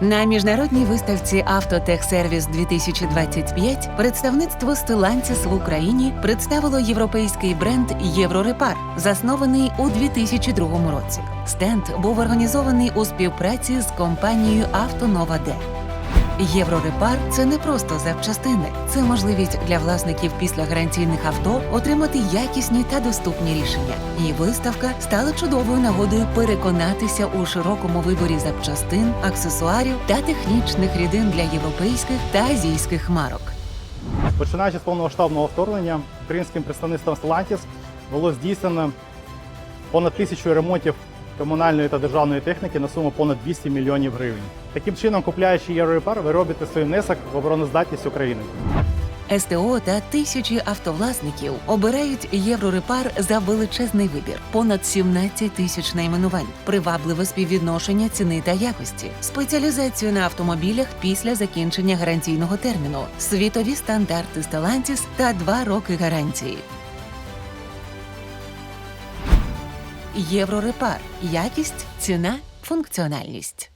На міжнародній виставці Автотехсервіс 2025 представництво Stellantis в Україні представило європейський бренд Єврорепар, заснований у 2002 році. Стенд був організований у співпраці з компанією Автонова Д. Єврорепар це не просто запчастини, це можливість для власників післягарантійних авто отримати якісні та доступні рішення. І виставка стала чудовою нагодою переконатися у широкому виборі запчастин, аксесуарів та технічних рідин для європейських та азійських марок. Починаючи з повномасштабного вторгнення, українським представництвом Stellantis було здійснено понад тисячу ремонтів комунальної та державної техніки на суму понад 200 мільйонів гривень. Таким чином, купляючи Європар, ви робите свій внесок в обороноздатність України. СТО та тисячі автовласників обирають Єврорепар за величезний вибір, понад 17 тисяч найменувань, привабливе співвідношення ціни та якості, спеціалізацію на автомобілях після закінчення гарантійного терміну, світові стандарти Stellantis та 2 роки гарантії. Єврорепар якість, ціна, функціональність.